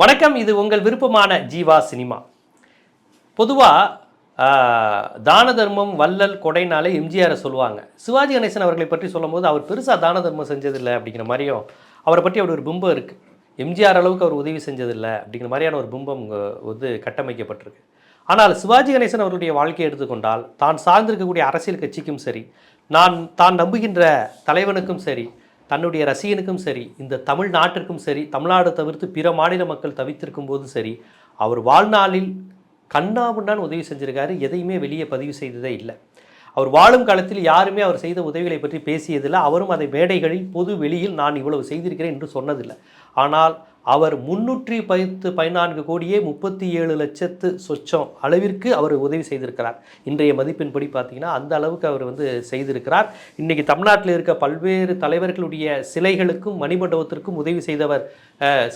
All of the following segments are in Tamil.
வணக்கம் இது உங்கள் விருப்பமான ஜீவா சினிமா. பொதுவாக தான தர்மம் வள்ளல் கொடைனாலே எம்ஜிஆரை சொல்லுவாங்க. சிவாஜி கணேசன் அவர்களை பற்றி சொல்லும்போது அவர் பெருசாக தான தர்மம் செஞ்சதில்லை அப்படிங்கிற மாதிரியும் அவரை பற்றி அப்படி ஒரு பிம்பம் இருக்குது எம்ஜிஆர் அளவுக்கு அவர் உதவி செஞ்சதில்லை அப்படிங்கிற மாதிரியான ஒரு பிம்பம் வந்து கட்டமைக்கப்பட்டிருக்கு. ஆனால் சிவாஜி கணேசன் அவருடைய வாழ்க்கையை எடுத்துக்கொண்டால் தான் சார்ந்திருக்கக்கூடிய அரசியல் கட்சிக்கும் சரி நான் தான் நம்புகின்ற தலைவனுக்கும் சரி தன்னுடைய ரசிகனுக்கும் சரி இந்த தமிழ் நாட்டிற்கும் சரி தமிழ்நாடு தவிர்த்து பிற மாநில மக்கள் தவித்திருக்கும் போதும் சரி அவர் வாழ்நாளில் கண்ணாமுன்னான் உதவி செஞ்சிருக்காரு எதையுமே வெளியே பதிவு செய்ததே இல்லை. அவர் வாழும் காலத்தில் யாருமே அவர் செய்த உதவிகளை பற்றி பேசியதில்லை. அவரும் அதை மேடைகளில் பொது வெளியில் நான் இவ்வளவு செய்திருக்கிறேன் என்று சொன்னதில்லை. ஆனால் அவர் முன்னூற்றி பத்து பதினான்கு கோடியே முப்பத்தி ஏழு லட்சத்து சொச்சம் அளவிற்கு அவர் உதவி செய்திருக்கிறார். இன்றைய மதிப்பின்படி பார்த்தீங்கன்னா அந்த அளவுக்கு அவர் வந்து செய்திருக்கிறார். இன்றைக்கி தமிழ்நாட்டில் இருக்க பல்வேறு தலைவர்களுடைய சிலைகளுக்கும் மணிமண்டபத்திற்கும் உதவி செய்தவர்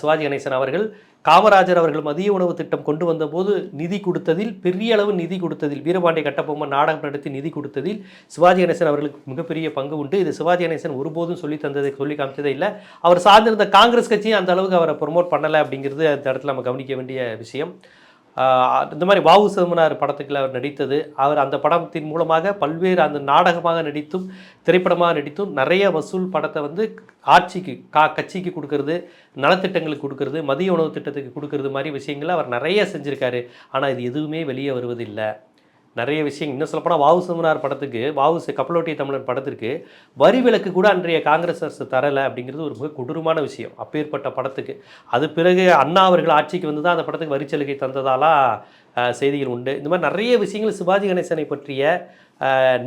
சிவாஜி கணேசன் அவர்கள். காமராஜர் அவர்கள் மதிய உணவு திட்டம் கொண்டு வந்தபோது நிதி கொடுத்ததில் பெரிய அளவு நிதி கொடுத்ததில் வீரபாண்டிய கட்டபொம்மன் நாடகம் நடத்தி நிதி கொடுத்ததில் சிவாஜி கணேசன் அவர்களுக்கு மிகப்பெரிய பங்கு உண்டு. இது சிவாஜி கணேசன் ஒருபோதும் சொல்லி தந்ததை சொல்லி காமிச்சதே இல்லை. அவர் சார்ந்திருந்த காங்கிரஸ் கட்சியும் அந்த அளவுக்கு அவரை ப்ரொமோட் பண்ணலை அப்படிங்கிறது அந்த இடத்துல நம்ம கவனிக்க வேண்டிய விஷயம். இந்த மாதிரி வாவு சிதம்பரனார் படத்துக்குள்ள அவர் நடித்தது. அவர் அந்த படத்தின் மூலமாக பல்வேறு அந்த நாடகமாக நடித்தும் திரைப்படமாக நடித்தும் நிறைய வசூல் படத்தை வந்து ஆட்சிக்கு கா கட்சிக்கு கொடுக்கறது நலத்திட்டங்களுக்கு கொடுக்கறது மதிய உணவு திட்டத்துக்கு கொடுக்கறது மாதிரி விஷயங்களை அவர் நிறைய செஞ்சுருக்காரு. ஆனால் இது எதுவுமே வெளியே வருவதில்லை. நிறைய விஷயம் இன்னும் சொல்லப்போனால் வாவு சுமனார் படத்துக்கு வாவு சி- கப்பலோட்டிய தமிழன் படத்திற்கு வரி விலக்கு கூட அன்றைய காங்கிரஸ் அரசு தரலை அப்படிங்கிறது ஒரு மிக கொடூரமான விஷயம். அப்பேற்பட்ட படத்துக்கு. அது பிறகு அண்ணா அவர்கள் ஆட்சிக்கு வந்து தான் அந்த படத்துக்கு வரி சலுகை தந்ததாலா செய்திகள் உண்டு. இந்த மாதிரி நிறைய விஷயங்கள் சிவாஜி கணேசனை பற்றிய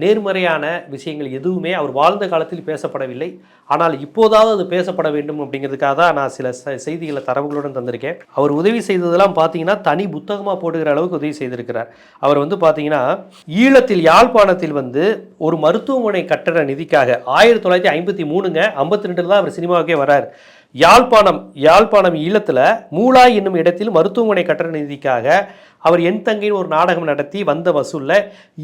நேர்மறையான விஷயங்கள் எதுவுமே அவர் வாழ்ந்த காலத்தில் பேசப்படவில்லை. ஆனால் இப்போதாவது அது பேசப்பட வேண்டும் அப்படிங்கிறதுக்காக தான் நான் சில செய்திகளை தரவுகளுடன் தந்திருக்கேன். அவர் உதவி செய்ததெல்லாம் பார்த்தீங்கன்னா தனி புத்தகமாக போடுகிற அளவுக்கு உதவி செய்திருக்கிறார். அவர் வந்து பார்த்தீங்கன்னா ஈழத்தில் யாழ்ப்பாணத்தில் வந்து ஒரு மருத்துவமனை கட்டட நிதிக்காக ஆயிரத்தி தொள்ளாயிரத்தி ஐம்பத்தி மூணுங்க ஐம்பத்தி ரெண்டில் தான் அவர் சினிமாவுக்கே வரார். யாழ்ப்பாணம் யாழ்ப்பாணம் ஈழத்தில் மூலாய் என்னும் இடத்தில் மருத்துவமனை கட்டண நிதிக்காக அவர் என் தங்கையின் ஒரு நாடகம் நடத்தி வந்த வசூலில்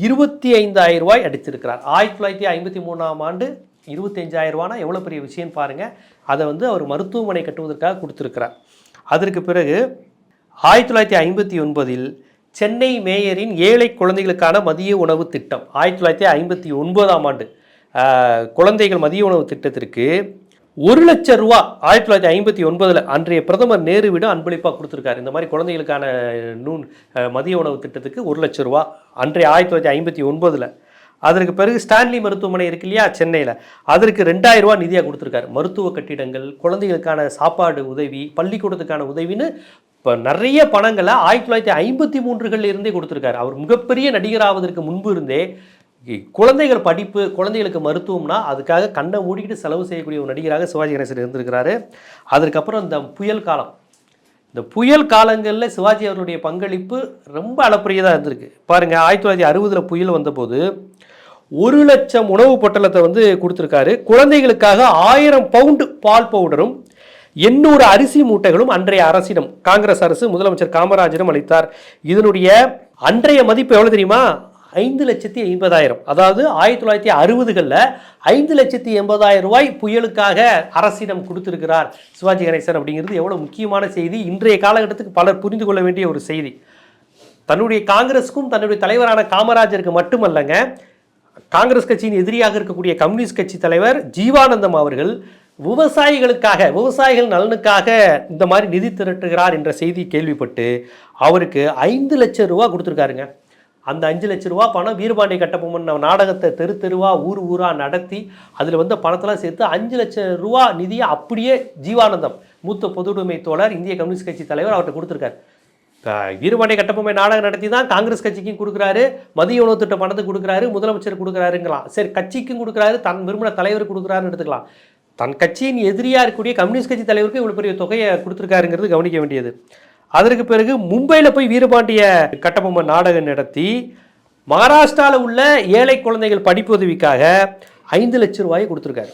இருபத்தி ஐந்தாயிரம் ரூபாய் அடித்திருக்கிறார். ஆயிரத்தி தொள்ளாயிரத்தி ஐம்பத்தி மூணாம் ஆண்டு இருபத்தஞ்சாயிரம் ரூபானா எவ்வளோ பெரிய விஷயம் பாருங்கள் அதை வந்து அவர் மருத்துவமனை கட்டுவதற்காக கொடுத்துருக்கிறார். அதற்கு பிறகு ஆயிரத்தி தொள்ளாயிரத்தி ஐம்பத்தி ஒன்பதில் சென்னை மேயரின் ஏழை குழந்தைகளுக்கான மதிய உணவு திட்டம் ஆயிரத்தி தொள்ளாயிரத்தி ஐம்பத்தி ஒன்பதாம் ஆண்டு குழந்தைகள் மதிய உணவு திட்டத்திற்கு ஒரு லட்சம் ரூபா ஆயிரத்தி தொள்ளாயிரத்தி ஐம்பத்தி ஒன்பதில் அன்றைய பிரதமர் நேருவிடம் அன்பளிப்பாக கொடுத்துருக்காரு. இந்த மாதிரி குழந்தைகளுக்கான நூன் மதிய உணவு திட்டத்துக்கு ஒரு லட்சம் ரூபா அன்றைய ஆயிரத்தி தொள்ளாயிரத்தி ஐம்பத்தி ஒன்பதில். அதற்கு பிறகு ஸ்டான்லி மருத்துவமனை இருக்கு இல்லையா சென்னையில். அதற்கு ரெண்டாயிரம் ரூபா நிதியாக கொடுத்துருக்காரு. மருத்துவ கட்டிடங்கள் குழந்தைகளுக்கான சாப்பாடு உதவி பள்ளிக்கூடத்துக்கான உதவின்னு இப்போ நிறைய பணங்களை ஆயிரத்தி தொள்ளாயிரத்தி ஐம்பத்தி மூன்றுகளில் இருந்தே கொடுத்துருக்காரு. அவர் மிகப்பெரிய நடிகராவதற்கு முன்பு இருந்தே குழந்தைகள் படிப்பு குழந்தைகளுக்கு மருத்துவம்னா அதுக்காக கண்ணை மூடிக்கிட்டு செலவு செய்யக்கூடிய ஒரு நடிகராக சிவாஜி கணேசன் இருந்திருக்கிறாரு. அதற்கப்புறம் இந்த புயல் காலம். இந்த புயல் காலங்களில் சிவாஜி அவருடைய பங்களிப்பு ரொம்ப அளப்பரியதாக இருந்திருக்கு. பாருங்கள் ஆயிரத்தி தொள்ளாயிரத்தி அறுபதில் புயல் வந்தபோது ஒரு லட்சம் உணவு பொட்டலத்தை வந்து கொடுத்துருக்காரு. குழந்தைகளுக்காக ஆயிரம் பவுண்டு பால் பவுடரும் எண்ணூறு அரிசி மூட்டைகளும் அன்றைய அரசிடம் காங்கிரஸ் அரசு முதலமைச்சர் காமராஜரும் அளித்தார். இதனுடைய அன்றைய மதிப்பு எவ்வளோ தெரியுமா? ஐந்து லட்சத்தி ஐம்பதாயிரம். அதாவது ஆயிரத்தி தொள்ளாயிரத்தி அறுபதுகளில் ஐந்து லட்சத்தி எண்பதாயிரம் ரூபாய் புயலுக்காக அரசிடம் கொடுத்திருக்கிறார் சிவாஜி கணேசன் அப்படிங்கிறது. எவ்வளோ முக்கியமான செய்தி. இன்றைய காலகட்டத்துக்கு பலர் புரிந்து கொள்ள வேண்டிய ஒரு செய்தி. தன்னுடைய காங்கிரஸுக்கும் தன்னுடைய தலைவரான காமராஜருக்கு மட்டுமல்லங்க காங்கிரஸ் கட்சியின் எதிரியாக இருக்கக்கூடிய கம்யூனிஸ்ட் கட்சி தலைவர் ஜீவானந்தம் அவர்கள் விவசாயிகளுக்காக விவசாயிகள் நலனுக்காக இந்த மாதிரி நிதி திரட்டுகிறார் என்ற செய்தி கேள்விப்பட்டு அவருக்கு ஐந்து லட்சம் ரூபா கொடுத்துருக்காருங்க. அந்த அஞ்சு லட்ச ரூபா பணம் வீரபாண்டி கட்டபொம்மன் நாடகத்தை தெரு தெருவா ஊர் ஊராக நடத்தி அதில் வந்து பணத்தெல்லாம் சேர்த்து அஞ்சு லட்சம் ரூபா நிதியை அப்படியே ஜீவானந்தம் மூத்த பொதுவுடைமை தோழர் இந்திய கம்யூனிஸ்ட் கட்சி தலைவர் அவர்கிட்ட கொடுத்துருக்காரு. க- வீரபாண்டிய கட்டபொம்மை நாடகம் நடத்தி தான் காங்கிரஸ் கட்சிக்கும் கொடுக்குறாரு மதிய உணவு திட்ட பணத்தை கொடுக்குறாரு முதலமைச்சர் கொடுக்குறாருங்களாம் சரி கட்சிக்கும் கொடுக்குறாரு தன் விரும்பின தலைவர் கொடுக்குறாருன்னு எடுத்துக்கலாம். தன் கட்சியின் எதிரியாக இருக்கக்கூடிய கம்யூனிஸ்ட் கட்சி தலைவருக்கு இவ்வளோ பெரிய தொகையை கொடுத்துருக்காருங்கிறது கவனிக்க வேண்டியது. அதற்கு பிறகு மும்பையில் போய் வீரபாண்டிய கட்டபொம்மன் நாடகம் நடத்தி மகாராஷ்டிராவில் உள்ள ஏழை குழந்தைகள் படிப்பு உதவிக்காக ஐந்து லட்ச ரூபாயை கொடுத்துருக்காரு.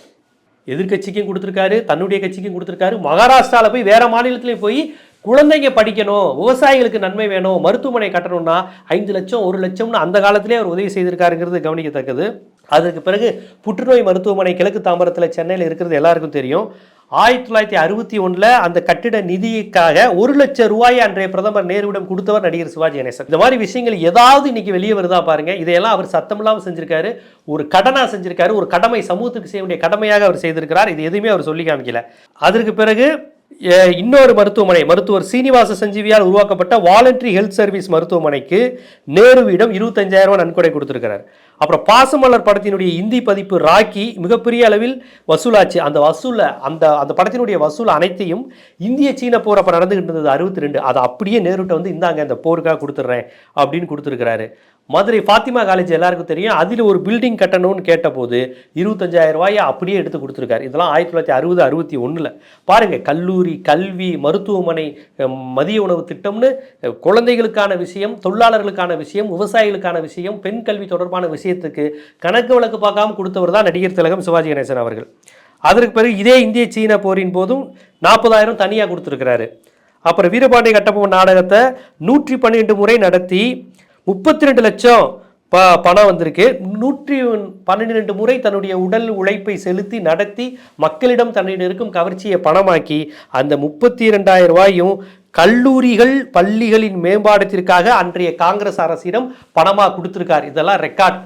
எதிர்க்கட்சிக்கும் கொடுத்துருக்காரு தன்னுடைய கட்சிக்கும் கொடுத்துருக்காரு. மகாராஷ்டிராவில் போய் வேறு மாநிலத்துலேயும் போய் குழந்தைங்க படிக்கணும் விவசாயிகளுக்கு நன்மை வேணும் மருத்துவமனை கட்டணும்னா ஐந்து லட்சம் ஒரு லட்சம்னு அந்த காலத்திலே அவர் உதவி செய்திருக்காருங்கிறது கவனிக்கத்தக்கது. அதற்கு பிறகு புற்றுநோய் மருத்துவமனை கிழக்கு தாம்பரத்தில் சென்னையில் இருக்கிறது எல்லாருக்கும் தெரியும். ஆயிரத்தி தொள்ளாயிரத்தி அறுபத்தி ஒன்றில் அந்த கட்டிட நிதிக்காக ஒரு லட்சம் ரூபாயை அன்றைய பிரதமர் நேருவிடம் கொடுத்தவர் நடிகர் சிவாஜி கணேசன். இந்த மாதிரி விஷயங்கள் ஏதாவது இன்னைக்கு வெளியே வருதா பாருங்க. இதையெல்லாம் அவர் சத்தமில்லாமல் செஞ்சிருக்காரு. ஒரு கடனாக செஞ்சிருக்காரு. ஒரு கடமை சமூகத்துக்கு செய்ய வேண்டிய கடமையாக அவர் செய்திருக்கிறார். இது எதுவுமே அவர் சொல்லி காமிக்கல. அதற்கு பிறகு இன்னொரு மருத்துவமனை மருத்துவர் சீனிவாச சஞ்சீவியால் உருவாக்கப்பட்ட வாலண்டரி ஹெல்த் சர்வீஸ் மருத்துவமனைக்கு நேருவிடம் இருபத்தஞ்சாயிரம் ரூபாய் நன்கொடை கொடுத்துருக்கிறார். அப்புறம் பாசமலர் படத்தினுடைய இந்தி பதிப்பு ராக்கி மிகப்பெரிய அளவில் வசூலாச்சு. அந்த வசூலை அந்த அந்த படத்தினுடைய வசூல் அனைத்தையும் இந்திய சீன போர் அப்போ நடந்துகிட்டு இருந்தது அறுபத்தி ரெண்டு. அதை அப்படியே நேருட்ட வந்து இந்தாங்க இந்த போருக்காக கொடுத்துட்றேன் அப்படின்னு கொடுத்துருக்கிறாரு. மதுரை ஃபாத்திமா காலேஜ் எல்லாருக்கும் தெரியும். அதில் ஒரு பில்டிங் கட்டணும்னு கேட்டபோது இருபத்தஞ்சாயிரம் ரூபாயை அப்படியே எடுத்து கொடுத்துருக்காரு. இதெல்லாம் ஆயிரத்தி தொள்ளாயிரத்தி அறுபது அறுபத்தி ஒன்றில் பாருங்கள் கல்லூரி கல்வி மருத்துவமனை மதிய உணவு திட்டம்னு குழந்தைகளுக்கான விஷயம் தொழிலாளர்களுக்கான விஷயம் விவசாயிகளுக்கான விஷயம் பெண் கல்வி தொடர்பான விஷயத்துக்கு கணக்கு வழக்கு பார்க்காம கொடுத்தவர் தான் நடிகர் திலகம் சிவாஜி கணேசன் அவர்கள். அதற்கு பிறகு இதே இந்திய சீன போரின் போதும் நாற்பதாயிரம் தனியாக கொடுத்துருக்கிறாரு. அப்புறம் வீரபாண்டிய கட்டபொம்மன் நாடகத்தை நூற்றி பன்னிரெண்டு முறை நடத்தி முப்பத்தி ரெண்டு லட்சம் ப பணம் வந்திருக்கு. நூற்றி பன்னிரெண்டு முறை தன்னுடைய உடல் உழைப்பை செலுத்தி நடத்தி மக்களிடம் தன்னிடம் இருக்கும் கவர்ச்சியை பணமாக்கி அந்த முப்பத்தி இரண்டாயிரம் ரூபாயும் கல்லூரிகள் பள்ளிகளின் மேம்பாடத்திற்காக அன்றைய காங்கிரஸ் அரசிடம் பணமாக கொடுத்துருக்கார். இதெல்லாம் ரெக்கார்ட்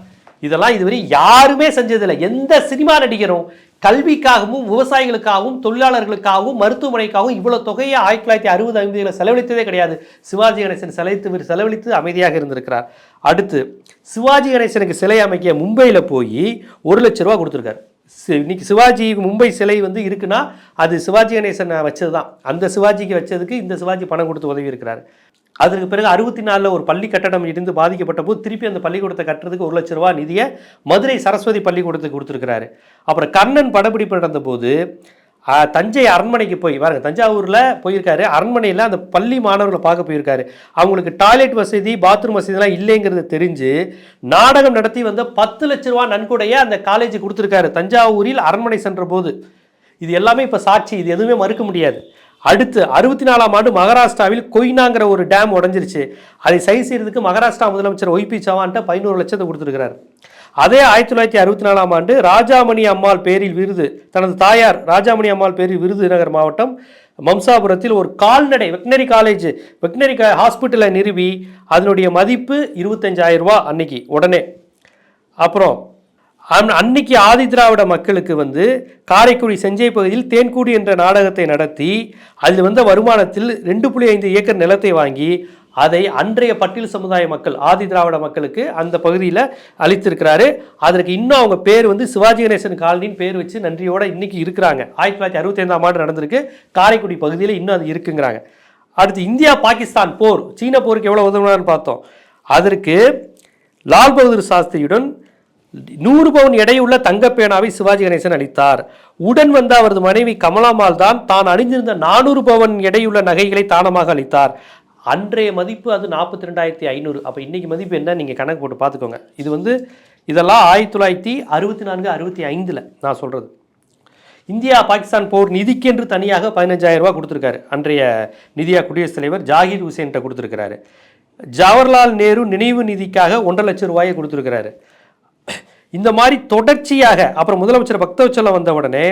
இதெல்லாம் இதுவரை யாருமே செஞ்சதில்லை. எந்த சினிமா நடிகரும் கல்விக்காகவும் விவசாயிகளுக்காகவும் தொழிலாளர்களுக்காகவும் மருத்துவமனைக்காகவும் இவ்வளவு தொகையை ஆயிரத்தி தொள்ளாயிரத்தி அறுபது ஐம்பதுல செலவழித்ததே கிடையாது. சிவாஜி கணேசன் செலவித்து செலவழித்து அமைதியாக இருந்திருக்கிறார். அடுத்து சிவாஜி கணேசனுக்கு சிலை அமைக்க மும்பையில் போய் ஒரு லட்ச ரூபா கொடுத்துருக்காரு. சி- இன்னைக்கு சிவாஜி மும்பை சிலை வந்து இருக்குன்னா அது சிவாஜி கணேசன் வச்சது தான் அந்த சிவாஜிக்கு வச்சதுக்கு இந்த சிவாஜி பணம் கொடுத்து உதவி இருக்கிறார். அதற்கு பிறகு அறுபத்தி நாலில் ஒரு பள்ளி கட்டடம் இடிந்து பாதிக்கப்பட்ட போது திருப்பி அந்த பள்ளிக்கூடத்தை கட்டுறதுக்கு ஒரு லட்ச ரூபா நிதியை மதுரை சரஸ்வதி பள்ளிக்கூடத்துக்கு கொடுத்துருக்கிறாரு. அப்புறம் கர்ணன் படப்பிடிப்பு நடந்தபோது தஞ்சை அரண்மனைக்கு போய் பாருங்க தஞ்சாவூரில் போயிருக்காரு. அரண்மனையில் அந்த பள்ளி மாணவர்களை பார்க்க போயிருக்காரு. அவங்களுக்கு டாய்லெட் வசதி பாத்ரூம் வசதிலாம் இல்லைங்கிறது தெரிஞ்சு நாடகம் நடத்தி வந்த பத்து லட்ச ரூபா நன்கொடையை அந்த காலேஜ் கொடுத்துருக்காரு. தஞ்சாவூரில் அரண்மனை சென்ற போது இது எல்லாமே இப்போ சாட்சி இது எதுவுமே மறுக்க முடியாது. அடுத்து அறுபத்தி நாலாம் ஆண்டு மகாராஷ்டிராவில் கொய்னாங்கிற ஒரு டேம் உடஞ்சிருச்சு. அதை சரி செய்யறதுக்கு மகாராஷ்டிரா முதலமைச்சர் ஒய்பி சவான்ட்ட பதினோரு லட்சத்தை கொடுத்துருக்கிறார். அதே ஆயிரத்தி தொள்ளாயிரத்தி அறுபத்தி நாலாம் ஆண்டு ராஜாமணி அம்மாள் பேரில் விருது தனது தாயார் ராஜாமணி அம்மாள் பேரில் விருதுநகர் மாவட்டம் மம்சாபுரத்தில் ஒரு கால்நடை வெட்டினரி காலேஜ் வெட்டினரி ஹாஸ்பிட்டலை நிறுவி அதனுடைய மதிப்பு இருபத்தஞ்சாயிரம் ரூபா அன்னைக்கு உடனே. அப்புறம் அன்னைக்கு ஆதி திராவிட மக்களுக்கு வந்து காரைக்குடி செஞ்சை பகுதியில் தேன்கூடி என்ற நாடகத்தை நடத்தி அதில் வந்த வருமானத்தில் ரெண்டு புள்ளி ஐந்து ஏக்கர் நிலத்தை வாங்கி அதை அன்றைய பட்டியல் சமுதாய மக்கள் ஆதி திராவிட மக்களுக்கு அந்த பகுதியில் அளித்திருக்கிறாரு. அதற்கு இன்னும் அவங்க பேர் வந்து சிவாஜி கணேசன் காலனின்னு பேர் வச்சு நன்றியோட இன்னைக்கு இருக்கிறாங்க. ஆயிரத்தி தொள்ளாயிரத்தி அறுபத்தைந்தாம் ஆண்டு நடந்திருக்கு. காரைக்குடி பகுதியில் இன்னும் அது இருக்குங்கிறாங்க. அடுத்து இந்தியா பாகிஸ்தான் போர். சீன போருக்கு எவ்வளோ உதவுனான்னு பார்த்தோம். அதற்கு லால் பகதூர் சாஸ்திரியுடன் நூறு பவுன் எடையுள்ள தங்கப்பேனாவை சிவாஜி கணேசன் அளித்தார். உடன் வந்த அவரது மனைவி கமலாமால் தான் தான் அணிந்திருந்த நானூறு பவுன் எடையுள்ள நகைகளை தானமாக அளித்தார். அன்றைய மதிப்பு அது நாற்பத்தி ரெண்டாயிரத்தி ஐநூறு. அப்போ இன்னைக்கு மதிப்பு என்ன? நீங்கள் கணக்கு போட்டு பார்த்துக்கோங்க. இது வந்து இதெல்லாம் ஆயிரத்தி தொள்ளாயிரத்தி அறுபத்தி நான்கு அறுபத்தி ஐந்தில் நான் சொல்கிறது இந்தியா பாகிஸ்தான் போர் நிதிக்கென்று தனியாக பதினஞ்சாயிரம் ரூபா கொடுத்துருக்காரு. அன்றைய நிதியா குடியரசுத் தலைவர் ஜாகிர் ஹுசேன்கிட்ட கொடுத்துருக்கிறாரு. ஜவஹர்லால் நேரு நினைவு நிதிக்காக ஒன்றரை லட்சம் ரூபாயை கொடுத்துருக்கிறாரு. இந்த மாதிரி தொடர்ச்சியாக அப்புறம் முதலமைச்சர் பக்தவச்சலம் வந்த உடனே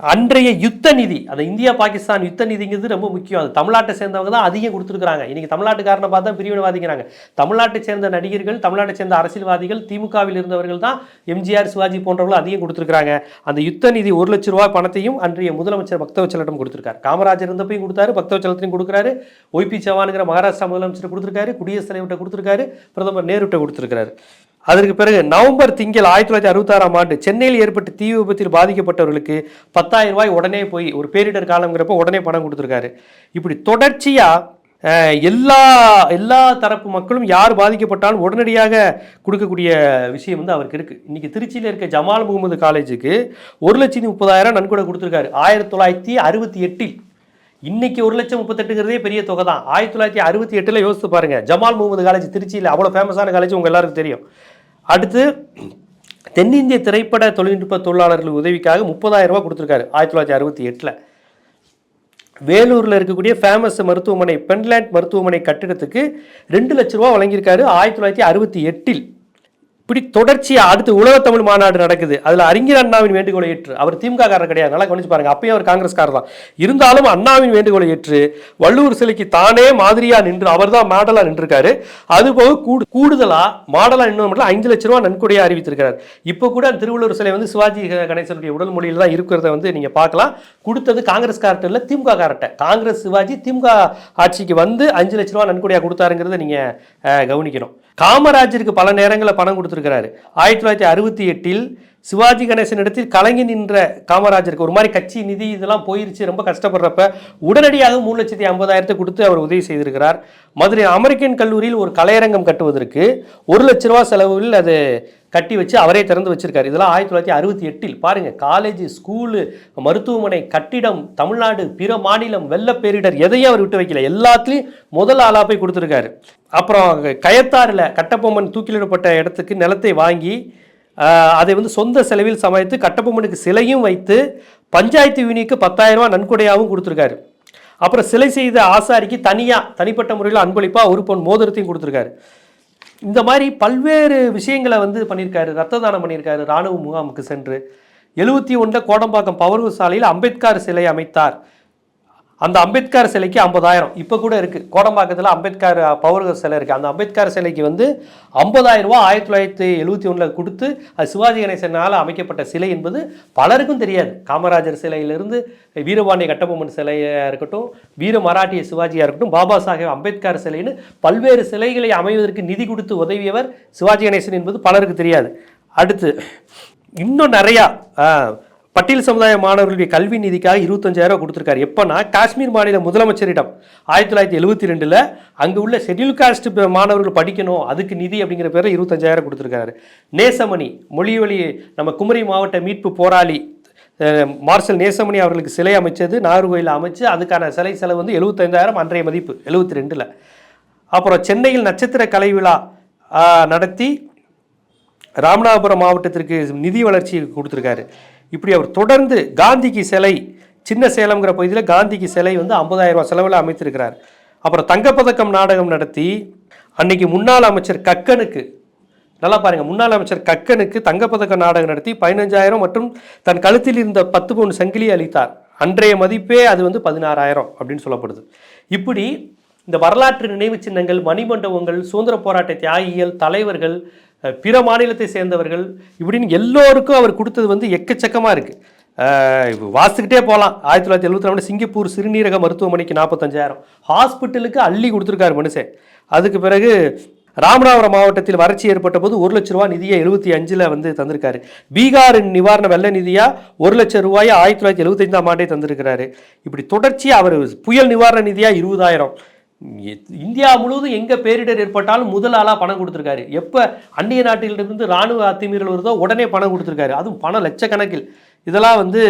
அன்றைய யுத்த நிதி அந்த இந்தியா பாகிஸ்தான் யுத்த நிதிங்கிறது ரொம்ப முக்கியம். அது தமிழ்நாட்டை சேர்ந்தவங்க தான் அதிகம் கொடுத்துருக்காங்க இன்னைக்கு தமிழ்நாட்டுக்காரனை பார்த்தா பிரிவினவாதிக்கிறாங்க தமிழ்நாட்டை சேர்ந்த நடிகர்கள் தமிழ்நாட்டை சேர்ந்த அரசியல்வாதிகள் திமுகவில் இருந்தவர்கள் தான் எம்ஜிஆர் சிவாஜி போன்றவர்கள் அதிகம் கொடுத்துருக்காங்க அந்த யுத்த நிதி ஒரு லட்ச ரூபாய் பணத்தையும் அன்றைய முதலமைச்சர் பக்தவச்சலட்டம் கொடுத்துருக்காரு. காமராஜர் இருந்தப்பையும் கொடுத்தாரு பக்தவச்சலத்தையும் கொடுக்குறாரு. ஒய்பி சவானுங்கிற மகாராஷ்டிரா முதலமைச்சர் கொடுத்துருக்காரு குடியரசுத் தலைவர்கிட்ட கொடுத்துருக்காரு பிரதமர் நேருட்ட கொடுத்துருக்காரு அதற்கு பிறகு நவம்பர் திங்கள் ஆயிரத்தி தொள்ளாயிரத்தி அறுபத்தாறாம் ஆண்டு சென்னையில் ஏற்பட்ட தீ விபத்தில் பாதிக்கப்பட்டவர்களுக்கு பத்தாயிரம் ரூபாய் உடனே போய் ஒரு பேரிடர் காலங்கிறப்ப உடனே பணம் கொடுத்துருக்காரு. இப்படி தொடர்ச்சியாக எல்லா எல்லா தரப்பு மக்களும் யார் பாதிக்கப்பட்டாலும் உடனடியாக கொடுக்கக்கூடிய விஷயம் வந்து அவருக்கு இருக்குது இன்றைக்கி திருச்சியில் இருக்க ஜமால் முகமது காலேஜுக்கு ஒரு லட்சத்தி முப்பதாயிரம் நன்கொடை கொடுத்துருக்காரு. ஆயிரத்தி தொள்ளாயிரத்தி அறுபத்தி எட்டில். இன்னைக்கு ஒரு லட்சம் முப்பத்தெட்டுங்கிறதே பெரிய தொகை தான். ஆயிரத்தி தொள்ளாயிரத்தி அறுபத்தி எட்டில் யோசித்து பாருங்க. ஜமால் முகமது காலேஜ் திருச்சியில் அவ்வளோ ஃபேமஸான காலேஜ் உங்கள் எல்லாருக்கும் தெரியும். அடுத்து தென்னிந்திய திரைப்பட தொழில்நுட்ப தொழிலாளர்கள் உதவிக்காக முப்பதாயிரம் ரூபாய் கொடுத்துருக்காரு ஆயிரத்தி தொள்ளாயிரத்தி அறுபத்தி எட்டில். வேலூரில் இருக்கக்கூடிய ஃபேமஸ் மருத்துவமனை பென்லேண்ட் மருத்துவமனை கட்டிடத்துக்கு ரெண்டு லட்ச ரூபா வழங்கியிருக்காரு ஆயிரத்தி தொள்ளாயிரத்தி அறுபத்தி எட்டில். இப்படி தொடர்ச்சியாக அடுத்து உலக தமிழ் மாநாடு நடக்குது. அதில் அறிஞர் அண்ணாவின் வேண்டுகோளை ஏற்று அவர் திமுக காரர் கிடையாது. நல்லா கவனிச்சு பாருங்க. அப்பயும் அவர் காங்கிரஸ்காரர் தான். இருந்தாலும் அண்ணாவின் வேண்டுகோளை ஏற்று வள்ளுவர் சிலைக்கு தானே மாதிரியா நின்று அவர் தான் மாடலா நின்றுருக்காரு. அதுபோக கூடு கூடுதலா மாடலா நின்று மட்டும் அஞ்சு லட்ச ரூபா நன்கொடையா அறிவித்திருக்கிறார். இப்போ கூட அந்த திருவள்ளுவர் சிலை வந்து சிவாஜி கணேசனுடைய உடல் மொழியில் தான் இருக்கிறத வந்து நீங்க பார்க்கலாம். கொடுத்தது காங்கிரஸ் காரர்கிட்ட இல்லை திமுக காரர்கிட்ட காங்கிரஸ் சிவாஜி திமுக ஆட்சிக்கு வந்து அஞ்சு லட்ச ரூபா நன்கொடையா கொடுத்தாருங்கிறத நீங்க கவனிக்கணும். காமராஜருக்கு பல நேரங்களில் பணம் கொடுத்துருக்கிறாரு. ஆயிரத்தி தொள்ளாயிரத்தி அறுபத்தி எட்டில் சிவாஜி கணேசன் இடத்தில் கலங்கி நின்ற காமராஜருக்கு ஒரு மாதிரி கட்சி நிதி இதெல்லாம் போயிருச்சு ரொம்ப கஷ்டப்படுறப்ப உடனடியாக மூணு லட்சத்தி ஐம்பதாயிரத்தை கொடுத்து அவர் உதவி செய்திருக்கிறார். மதுரை அமெரிக்கன் கல்லூரியில் ஒரு கலையரங்கம் கட்டுவதற்கு ஒரு லட்ச ரூபா செலவில் அது கட்டி வச்சு அவரே திறந்து வச்சிருக்காரு. இதெல்லாம் ஆயிரத்தி தொள்ளாயிரத்தி அறுபத்தி எட்டில் பாருங்க காலேஜ் ஸ்கூலு மருத்துவமனை கட்டிடம் தமிழ்நாடு பிற மாநிலம் வெள்ள பேரிடர் எதையும் அவர் விட்டு வைக்கல. எல்லாத்துலேயும் முதல் ஆளாக போய் கொடுத்துருக்காரு. அப்புறம் கயத்தாறில் கட்டபொம்மன் தூக்கிலிடப்பட்ட இடத்துக்கு நிலத்தை வாங்கி அதை வந்து சொந்த செலவில் சமாளித்து கட்டபொம்மனுக்கு சிலையும் வைத்து பஞ்சாயத்து யூனிக்கு பத்தாயிரம் ரூபா நன்கொடையாகவும் கொடுத்துருக்காரு. அப்புறம் சிலை செய்த ஆசாரிக்கு தனியாக தனிப்பட்ட முறையில் அன்பளிப்பாக ஒரு பொன் மோதிரத்தையும் கொடுத்துருக்காரு. இந்த மாதிரி பல்வேறு விஷயங்களை வந்து பண்ணியிருக்காரு ரத்த தானம் பண்ணியிருக்காரு இராணுவ முகாமுக்கு சென்று. எழுபத்தி ஒன்றில் கோடம்பாக்கம் பவர் சாலையில் அம்பேத்கர் சிலை அமைத்தார். அந்த அம்பேத்கர் சிலைக்கு ஐம்பதாயிரம். இப்போ கூட இருக்குது கோடம்பாக்கத்தில் அம்பேத்கர் பவர் சிலை இருக்குது அந்த அம்பேத்கர் சிலைக்கு வந்து ஐம்பதாயிரம் ரூபா ஆயிரத்தி தொள்ளாயிரத்தி எழுபத்தி ஒன்றில் கொடுத்து அது சிவாஜி கணேசனால் அமைக்கப்பட்ட சிலை என்பது பலருக்கும் தெரியாது. காமராஜர் சிலையிலிருந்து வீரபாண்டிய கட்டபொம்மன் சிலையாக இருக்கட்டும் வீர மராட்டிய சிவாஜியாக இருக்கட்டும் பாபா சாஹேப் அம்பேத்கர் சிலைன்னு பல்வேறு சிலைகளை அமைவதற்கு நிதி கொடுத்து உதவியவர் சிவாஜி கணேசன் என்பது பலருக்கு தெரியாது. அடுத்து இன்னும் நிறையா பட்டியல் சமுதாய மாணவர்களுடைய கல்வி நிதிக்காக இருபத்தஞ்சாயிரம் கொடுத்துருக்காரு. எப்போனா காஷ்மீர் மாநில முதலமைச்சரிடம் ஆயிரத்தி தொள்ளாயிரத்தி எழுபத்தி ரெண்டில் அங்கே உள்ள ஷெட்யூல் காஸ்ட் மாணவர்கள் படிக்கணும் அதுக்கு நிதி அப்படிங்கிற பேரில் இருபத்தஞ்சாயிரம் கொடுத்துருக்காரு. நேசமணி மொழிவழி நம்ம குமரி மாவட்ட மீட்பு போராளி மார்ஷல் நேசமணி அவர்களுக்கு சிலை அமைச்சது நாகர்கோயில் அமைச்சு அதுக்கான சிலை செலவு வந்து எழுபத்தைந்தாயிரம் அன்றைய மதிப்பு எழுபத்தி ரெண்டில். அப்புறம் சென்னையில் நட்சத்திர கலை விழா நடத்தி ராமநாதபுரம் மாவட்டத்திற்கு நிதி வளர்ச்சி கொடுத்துருக்காரு. இப்படி அவர் தொடர்ந்து காந்திக்கு சிலை சின்ன சேலம்ங்கிற பகுதியில் காந்திக்கு சிலை வந்து ஐம்பதாயிரம் ரூபா செலவில் அமைத்திருக்கிறார். அப்புறம் தங்கப்பதக்கம் நாடகம் நடத்தி அன்னைக்கு முன்னாள் அமைச்சர் கக்கனுக்கு நல்லா பாருங்க முன்னாள் அமைச்சர் கக்கனுக்கு தங்கப்பதக்க நாடகம் நடத்தி பதினஞ்சாயிரம் மற்றும் தன் கழுத்தில் இருந்த பத்து பவுன் சங்கிலி அளித்தார். அன்றைய மதிப்பே அது வந்து பதினாறாயிரம் அப்படின்னு சொல்லப்படுது. இப்படி இந்த வரலாற்று நினைவு சின்னங்கள் மணிமண்டபங்கள் சுதந்திர போராட்ட தியாகிகள் தலைவர்கள் பிற மாநிலத்தை சேர்ந்தவர்கள் இப்படின்னு எல்லோருக்கும் அவர் கொடுத்தது வந்து எக்கச்சக்கமாக இருக்குது வாசிக்கிட்டே போகலாம் ஆயிரத்தி தொள்ளாயிரத்தி எழுபத்தி ரெண்டு சிங்கப்பூர் சிறுநீரக மருத்துவமனைக்கு நாற்பத்தஞ்சாயிரம் ஹாஸ்பிட்டலுக்கு அள்ளி கொடுத்துருக்காரு மனுஷன் அதுக்கு பிறகு ராமநாதபுரம் மாவட்டத்தில் வறட்சி ஏற்பட்ட போது ஒரு லட்ச ரூபா நிதியை எழுபத்தி அஞ்சில் வந்து தந்திருக்காரு. பீகார் நிவாரண வெள்ள நிதியாக ஒரு லட்சம் ரூபாயை ஆயிரத்தி தொள்ளாயிரத்தி எழுபத்தைந்தாம் ஆண்டே தந்திருக்கிறாரு. இப்படி தொடர்ச்சியாக அவர் புயல் நிவாரண நிதியாக இருபதாயிரம். இந்தியா முழுவதும் எங்கே பேரிடர் ஏற்பட்டாலும் முதல் ஆளாக பணம் கொடுத்துருக்காரு. எப்போ அந்நிய நாட்டிலிருந்து ராணுவ அத்துமீறல் வருதோ உடனே பணம் கொடுத்துருக்காரு. அதுவும் பணம் லட்சக்கணக்கில். இதெல்லாம் வந்து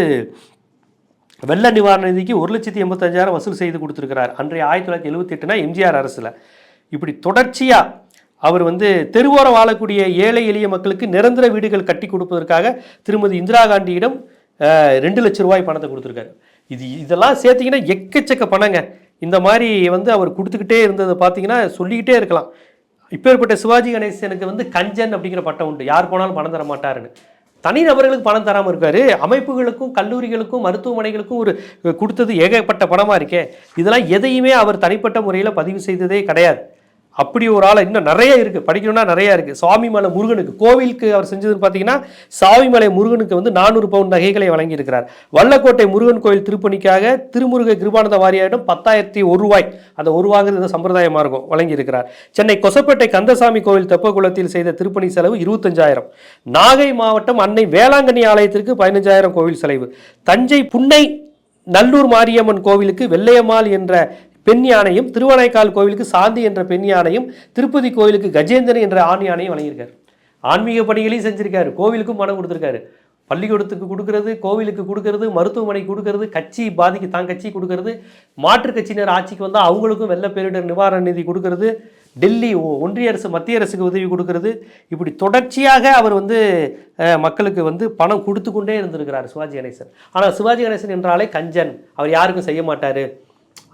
வெள்ள நிவாரண நிதிக்கு ஒரு லட்சத்தி எண்பத்தஞ்சாயிரம் வசூல் செய்து கொடுத்துருக்கிறார். அன்றைய ஆயிரத்தி தொள்ளாயிரத்தி எழுபத்தி எட்டுனா எம்ஜிஆர் அரசில். இப்படி தொடர்ச்சியாக அவர் வந்து தெருவோரம் வாழக்கூடிய ஏழை எளிய மக்களுக்கு நிரந்தர வீடுகள் கட்டி கொடுப்பதற்காக திருமதி இந்திரா காந்தியிடம் ரெண்டு லட்ச ரூபாய் பணத்தை கொடுத்துருக்காரு. இது இதெல்லாம் சேர்த்திங்கன்னா எக்கச்சக்க பணங்க. இந்த மாதிரி வந்து அவர் கொடுத்துக்கிட்டே இருந்ததை பார்த்தீங்கன்னா சொல்லிக்கிட்டே இருக்கலாம். இப்பேற்பட்ட சிவாஜி கணேசனுக்கு வந்து கஞ்சன் அப்படிங்கிற பட்டம் உண்டு. யார் போனாலும் பணம் தர மாட்டாருன்னு. தனிநபர்களுக்கு பணம் தராமல் இருக்காரு. அமைப்புகளுக்கும் கல்லூரிகளுக்கும் மருத்துவமனைகளுக்கும் ஒரு கொடுத்தது ஏகப்பட்ட பணமாக இருக்கே. இதெல்லாம் எதையுமே அவர் தனிப்பட்ட முறையில் பதிவு செய்ததே கிடையாது. அப்படி ஒரு ஆள் இன்னும் நிறைய இருக்குது படிக்கணும்னா நிறைய இருக்குது சுவாமிமலை முருகனுக்கு கோவிலுக்கு அவர் செஞ்சதுன்னு பார்த்தீங்கன்னா சாமிமலை முருகனுக்கு வந்து நானூறு பவுன் நகைகளை வழங்கியிருக்கிறார். வல்லக்கோட்டை முருகன் கோயில் திருப்பணிக்காக திருமுருக கிருபானந்த வாரியாரிடம் பத்தாயிரத்தி ஒரு ரூபாய் அந்த ஒரு வாங்குறது சம்பிரதாயமாக இருக்கும் வழங்கியிருக்கிறார். சென்னை கொசப்பேட்டை கந்தசாமி கோவில் தெப்பகுளத்தில் செய்த திருப்பணி செலவு இருபத்தஞ்சாயிரம். நாகை மாவட்டம் அன்னை வேளாங்கண்ணி ஆலயத்திற்கு பதினஞ்சாயிரம் கோவில் செலவு. தஞ்சை புன்னை நல்லூர் மாரியம்மன் கோவிலுக்கு வெள்ளையம்மாள் என்ற பெண் யானையும் திருவானைக்கால் கோவிலுக்கு சாந்தி என்ற பெண் யானையும் திருப்பதி கோவிலுக்கு கஜேந்திரன் என்ற ஆண் யானையும் வழங்கியிருக்காரு. ஆன்மீக பணிகளையும் செஞ்சுருக்காரு. கோவிலுக்கும் பணம் கொடுத்துருக்காரு. பள்ளிக்கூடத்துக்கு கொடுக்கறது கோவிலுக்கு கொடுக்கறது மருத்துவமனைக்கு கொடுக்கறது கட்சி பாதிக்கு தான் கட்சி கொடுக்கறது. மாற்றுக் கட்சியினர் ஆட்சிக்கு வந்தால் அவங்களுக்கும் வெள்ள பேரிடர் நிவாரண நிதி கொடுக்கறது. டெல்லி ஒ- ஒன்றிய அரசு மத்திய அரசுக்கு உதவி கொடுக்கறது. இப்படி தொடர்ச்சியாக அவர் வந்து மக்களுக்கு வந்து பணம் கொடுத்து கொண்டே இருந்திருக்கிறார் சிவாஜி கணேசன். ஆனால் சிவாஜி கணேசன் என்றாலே கஞ்சன். அவர் யாருக்கும் செய்ய மாட்டார்.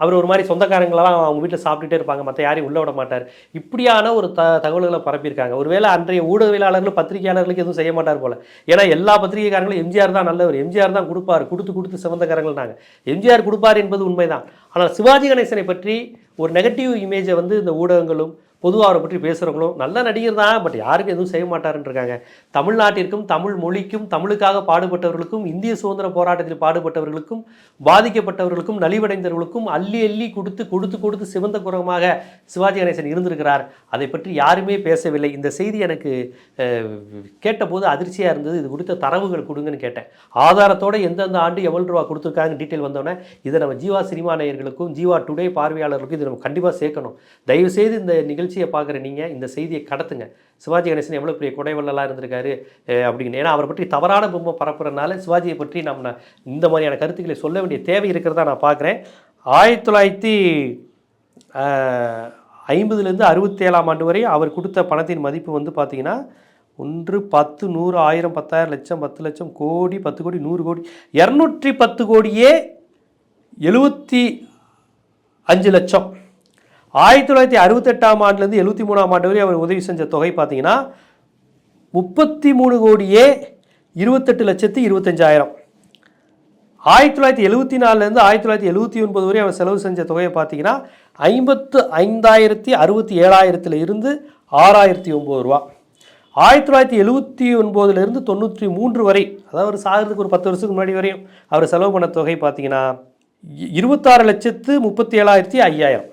அவர் ஒரு மாதிரி சொந்தக்காரங்களெல்லாம் அவங்க வீட்டில் சாப்பிட்டுட்டே இருப்பாங்க மற்ற யாரையும் உள்ள விட மாட்டார். இப்படியான ஒரு த தகவல்களை பரப்பியிருக்காங்க. ஒருவேளை அன்றைய ஊடகவியலாளர்களும் பத்திரிகையாளர்களுக்கு எதுவும் செய்ய மாட்டார் போல. ஏன்னா எல்லா பத்திரிகைக்காரங்களும் எம்ஜிஆர் தான் நல்லவர். எம்ஜிஆர் தான் கொடுப்பார். கொடுத்து கொடுத்து சிவந்தக்காரங்கள் நாங்கள் எம்ஜிஆர் கொடுப்பார் என்பது உண்மைதான். ஆனால் சிவாஜி கணேசனை பற்றி ஒரு நெகட்டிவ் இமேஜை வந்து இந்த ஊடகங்களும் பொதுவாக அவரை பற்றி பேசுகிறவங்களும் நல்ல நடிகர் தான் பட் யாருக்கும் எதுவும் செய்ய மாட்டாருன்றிருக்காங்க தமிழ்நாட்டிற்கும் தமிழ் மொழிக்கும் தமிழுக்காக பாடுபட்டவர்களுக்கும் இந்திய சுதந்திர போராட்டத்தில் பாடுபட்டவர்களுக்கும் பாதிக்கப்பட்டவர்களுக்கும் நலிவடைந்தவர்களுக்கும் அள்ளி அள்ளி கொடுத்து கொடுத்து கொடுத்து சிவந்த குரமாக சிவாஜி கணேசன் இருந்திருக்கிறார். அதை பற்றி யாருமே பேசவில்லை. இந்த செய்தி எனக்கு கேட்டபோது அதிர்ச்சியாக இருந்தது. இது குறித்த தரவுகள் கொடுங்கன்னு கேட்டேன். ஆதாரத்தோடு எந்தெந்த ஆண்டு எவ்வளவு ரூபா கொடுத்துருக்காங்க டீட்டெயில் வந்தோடனே இதை நம்ம ஜீவா சினிமா நேயர்களுக்கும் ஜீவா டுடே பார்வையாளர்களுக்கும் இதை நம்ம கண்டிப்பாக சேர்க்கணும். தயவுசெய்து இந்த நிகழ்ச்சியை பார்க்குற நீங்கள் இந்த செய்தியை கடத்துங்க. சிவாஜி கணேசன் எவ்வளோ பெரிய கொடைவள்ளலாக இருந்திருக்காரு அப்படின்னு. ஏன்னா அவரை பற்றி தவறான பொம்மை பரப்புறதுனால சிவாஜியை பற்றி நம்ம இந்த மாதிரியான கருத்துக்களை சொல்ல வேண்டிய தேவை இருக்கிறதா நான் பார்க்குறேன். ஆயிரத்தி தொள்ளாயிரத்தி ஐம்பதுலேருந்து அறுபத்தேழாம் ஆண்டு வரை அவர் கொடுத்த பணத்தின் மதிப்பு வந்து பார்த்திங்கன்னா ஒன்று பத்து நூறு ஆயிரம் பத்தாயிரம் லட்சம் பத்து லட்சம் கோடி பத்து கோடி நூறு கோடி இரநூற்றி பத்து கோடியே எழுபத்தி அஞ்சு லட்சம். ஆயிரத்தி தொள்ளாயிரத்தி அறுபத்தெட்டாம் ஆண்டுலேருந்து எழுபத்தி மூணாம் ஆண்டு வரை அவர் உதவி செஞ்ச தொகை பார்த்தீங்கன்னா முப்பத்தி மூணு கோடியே இருபத்தெட்டு லட்சத்து இருபத்தஞ்சாயிரம். ஆயிரத்தி தொள்ளாயிரத்தி எழுபத்தி நாலுலேருந்து ஆயிரத்தி தொள்ளாயிரத்தி எழுபத்தி ஒன்பது வரை அவர் செலவு செஞ்ச தொகையை பார்த்தீங்கன்னா ஐம்பத்து ஐந்தாயிரத்தி அறுபத்தி ஏழாயிரத்தில் இருந்து ஆறாயிரத்தி ஒம்பது ரூபா. ஆயிரத்தி தொள்ளாயிரத்தி எழுபத்தி ஒன்பதுலேருந்து தொண்ணூற்றி மூன்று வரை அதாவது ஒரு சாகிறதுக்கு ஒரு பத்து வருஷத்துக்கு முன்னாடி வரையும் அவர் செலவு பண்ண தொகை பார்த்தீங்கன்னா இ- இருபத்தாறு லட்சத்து முப்பத்தி ஏழாயிரத்தி ஐயாயிரம்.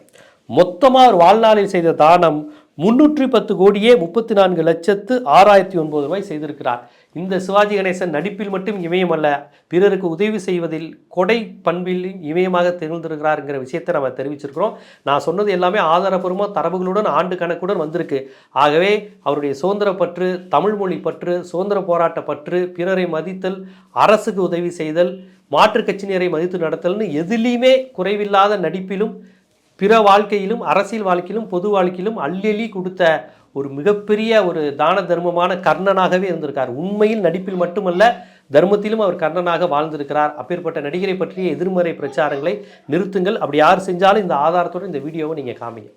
மொத்தமாக அவர் வாழ்நாளில் செய்த தானம் முன்னூற்றி பத்து கோடியே முப்பத்தி நான்கு லட்சத்து ஆறாயிரத்தி ஒன்பது ரூபாய் செய்திருக்கிறார். இந்த சிவாஜி கணேசன் நடிப்பில் மட்டும் இமயம் அல்ல பிறருக்கு உதவி செய்வதில் கொடை பண்பில் இமயமாக திகழ்ந்திருக்கிறாருங்கிற விஷயத்தை நம்ம தெரிவிச்சிருக்கிறோம். நான் சொன்னது எல்லாமே ஆதாரபூர்வமாக தரவுகளுடன் ஆண்டு கணக்குடன் வந்திருக்கு. ஆகவே அவருடைய சுதந்திர பற்று தமிழ் மொழி பற்று சுதந்திர போராட்ட பற்று பிறரை மதித்தல் அரசுக்கு உதவி செய்தல் மாற்றுக் கட்சியினரை மதித்து நடத்தல்னு எதிலையுமே குறைவில்லாத நடிப்பிலும் பிற வாழ்க்கையிலும் அரசியல் வாழ்க்கையிலும் பொது வாழ்க்கையிலும் அள்ளி கொடுத்த ஒரு மிகப்பெரிய ஒரு தான தர்மமான கர்ணனாகவே இருந்திருக்கார். உண்மையில் நடிப்பில் மட்டுமல்ல தர்மத்திலும் அவர் கர்ணனாக வாழ்ந்திருக்கிறார். அப்பேற்பட்ட நடிகரை பற்றிய எதிர்மறை பிரச்சாரங்களை நிறுத்துங்கள். அப்படி யார் செஞ்சாலும் இந்த ஆதாரத்தோடு இந்த வீடியோவை நீங்கள் காமிங்க.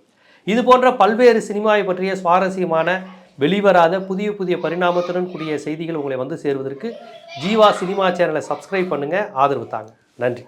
இது போன்ற பல்வேறு சினிமாவை பற்றிய சுவாரஸ்யமான வெளிவராத புதிய புதிய பரிணாமத்துடன் கூடிய செய்திகள் உங்களை வந்து சேருவதற்கு ஜீவா சினிமா சேனலை சப்ஸ்கிரைப் பண்ணுங்கள் ஆதரவு தாங்க. நன்றி.